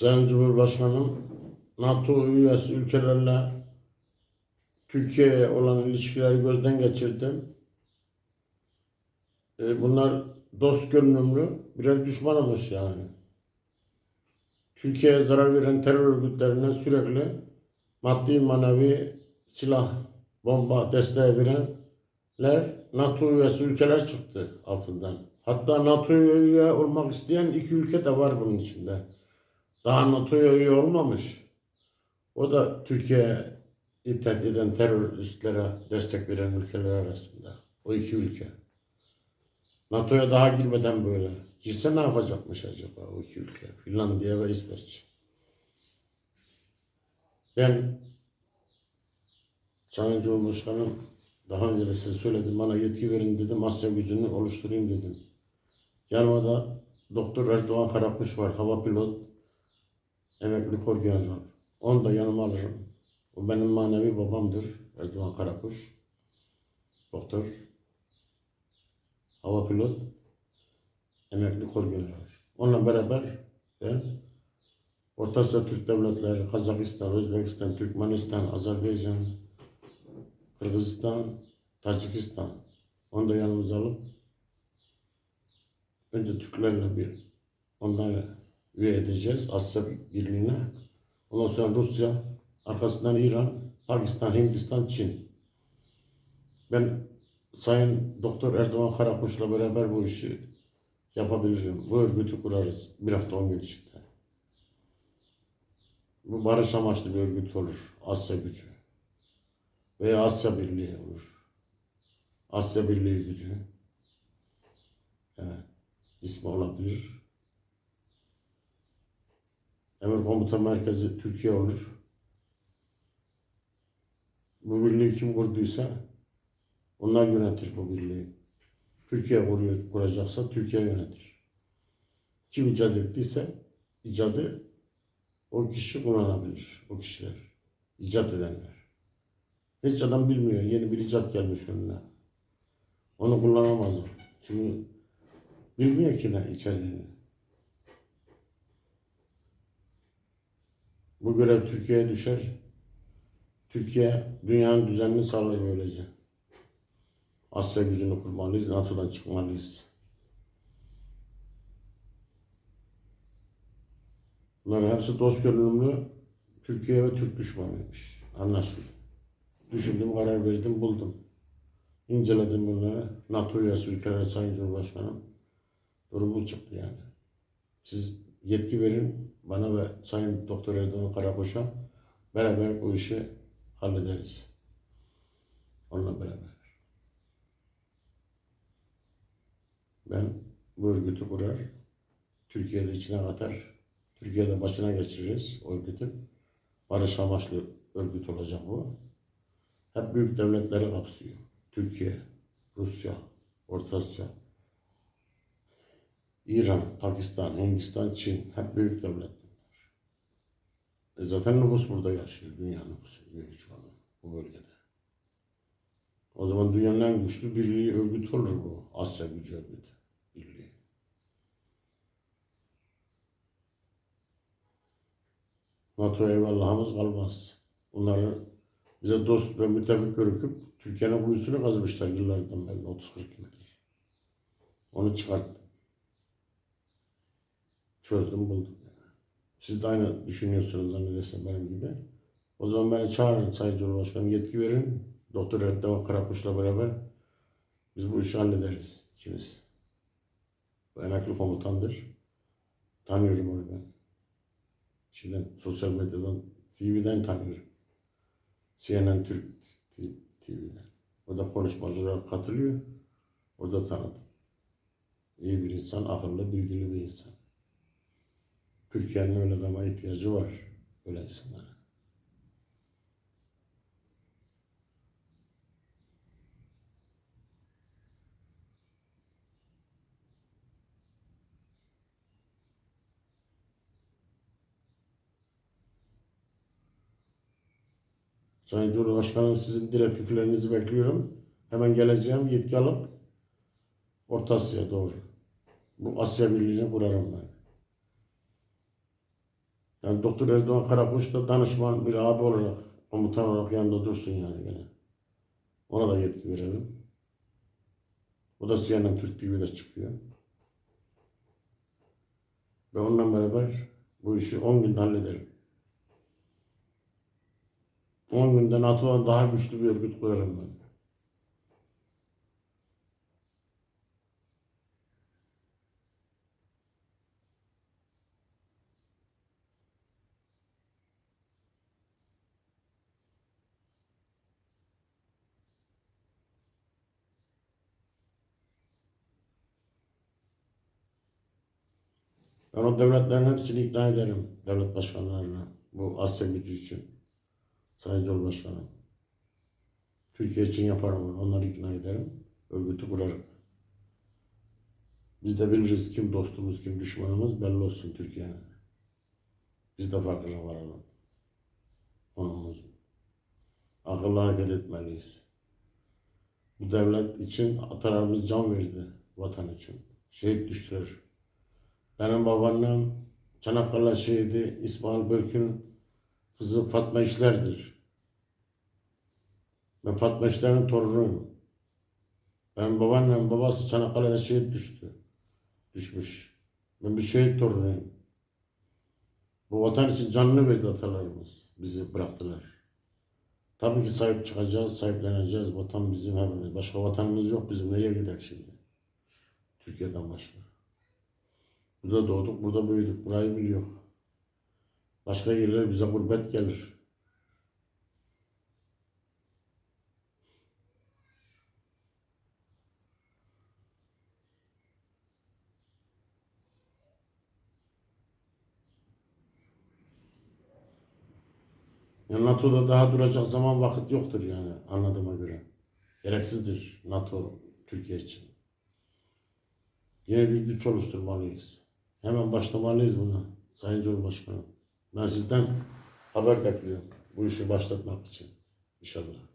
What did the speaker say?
Sayın Cumhurbaşkanım, NATO üyesi ülkelerle Türkiye'ye olan ilişkileri gözden geçirdim. E, bunlar dost görünümlü birer düşman olmuş yani. Türkiye'ye zarar veren terör örgütlerine sürekli maddi manevi silah, bomba desteği verenler NATO üyesi ülkeler çıktı altından. Hatta NATO'ya üye olmak isteyen iki ülke de var bunun içinde. Daha NATO'ya üye olmamış. O da Türkiye'yi tehdit eden teröristlere destek veren ülkeler arasında. O iki ülke. NATO'ya daha girmeden böyle. Girse ne yapacakmış acaba o iki ülke? Finlandiya ve İsveç. Ben Sayın Cumhurbaşkanım daha önce de size söyledim. Bana yetki verin dedim. Asya gücünü oluşturayım dedim. Yanıma da Doktor Erdoğan Karakuş var. Hava pilot. Emekli kor general. Onu da yanıma alırım. O benim manevi babamdır. Erdoğan Karakuş. Doktor. Hava pilot. Emekli kor general. Onunla beraber ben Orta Asya Türk Devletleri, Kazakistan, Özbekistan, Türkmenistan, Azerbaycan, Kırgızistan, Tacikistan. Onu da yanımıza alıp önce Türklerle bir onları üye edeceğiz Asya Birliği'ne. Ondan sonra Rusya, arkasından İran, Pakistan, Hindistan, Çin. Ben Sayın Doktor Erdoğan Karakuş'la beraber bu işi yapabilirim. Bu örgütü kurarız bir hafta on gün içinde. Bu barış amaçlı bir örgüt olur. Asya gücü. Veya Asya Birliği olur. Asya Birliği gücü. Evet. ismi olabilir. Emir Komuta Merkezi Türkiye olur. Bu birliği kim kurduysa onlar yönetir bu birliği. Türkiye kuruyor, kuracaksa Türkiye yönetir. Kim icat ettiyse icadı o kişi kullanabilir. O kişiler. icat edenler. Hiç adam bilmiyor. Yeni bir icat gelmiş önüne. Onu kullanamaz. Çünkü bilmiyor ki ne içeriğini. Bu görev Türkiye'ye düşer. Türkiye dünyanın düzenini sağlar böylece. Asya gücünü kurmalıyız. NATO'dan çıkmalıyız. Bunların hepsi dost görünümlü Türkiye ve Türk düşmanıymış. Anlaşıldı. Düşündüm, karar verdim, buldum. İnceledim bunları. NATO üyesi ülkeler Sayın Cumhurbaşkanım. Durumu çıktı yani. Siz yetki verin bana ve Sayın Doktor Erdoğan Karakoş'a beraber bu işi hallederiz. Onunla beraber. Ben bu örgütü kurar, Türkiye'de içine katar, Türkiye'de başına geçiririz o örgütün. Barış amaçlı örgüt olacak bu. Hep büyük devletleri kapsıyor. Türkiye, Rusya, Orta Asya, İran, Pakistan, Hindistan, Çin. Hep büyük devletler. E zaten nüfus burada yaşıyor. Dünya nüfusu büyük şu an bu bölgede. O zaman dünyanın en güçlü birliği örgütü olur bu. Asya gücü örgütü. Birliği. NATO eyvallahımız kalmaz. Bunları bize dost ve müttefik görüp Türkiye'nin kuyusunu kazmışlar yıllardan beri 30-40 yıldır. Onu çıkarttım. Çözdüm buldum. Siz de aynı düşünüyorsunuz zannedersem benim gibi. O zaman beni çağırın Sayın Cumhurbaşkanım yetki verin. Doktor Erdoğan Karakuş'la beraber biz bu işi hallederiz ikimiz. Bu emekli komutandır. Tanıyorum onu ben. Şeyden, sosyal medyadan, TV'den tanıyorum. CNN Türk TV'den. O da konuşmacı olarak katılıyor. O da tanıdım. İyi bir insan, akıllı, bilgili bir insan. Türkiye'nin öyle adama ihtiyacı var. Öyle insanlara. Sayın Cumhurbaşkanım sizin direktiflerinizi bekliyorum. Hemen geleceğim yetki alıp Orta Asya'ya doğru. Bu Asya Birliği'ni kurarım ben. Yani Doktor Erdoğan Karakuş da danışman bir abi olarak, komutan olarak yanında dursun yani gene. Ona da yetki verelim. O da CNN Türk TV'de çıkıyor. Ve onunla beraber bu işi 10 günde hallederim. 10 günde NATO'dan daha güçlü bir örgüt kurarım ben. Ben o devletlerin hepsini ikna ederim. Devlet başkanlarına. Bu Asya gücü için. Sayın Cumhurbaşkanı. Türkiye için yaparım onu. Onları ikna ederim. Örgütü kurarak. Biz de biliriz kim dostumuz, kim düşmanımız belli olsun Türkiye'nin. Biz de farkına varalım. Konumuz. Akıllı hareket etmeliyiz. Bu devlet için atalarımız can verdi vatan için. Şehit düştüler. Benim babaannem Çanakkale şehidi İsmail Börk'ün kızı Fatma İşler'dir. Ben Fatma İşler'in torunuyum. Benim babaannem babası Çanakkale'de şehit düştü. Düşmüş. Ben bir şehit torunuyum. Bu vatan için canını verdi atalarımız. Bizi bıraktılar. Tabii ki sahip çıkacağız, sahipleneceğiz. Vatan bizim hepimiz. Başka vatanımız yok bizim. Nereye gidelim şimdi? Türkiye'den başka. Burada doğduk, burada büyüdük. Burayı biliyor. Başka yerler bize gurbet gelir. Yani NATO'da daha duracak zaman vakit yoktur yani anladığıma göre. Gereksizdir NATO Türkiye için. Yine bir güç oluşturmalıyız. Hemen başlamalıyız buna Sayın Cumhurbaşkanı. Ben sizden haber bekliyorum bu işi başlatmak için inşallah.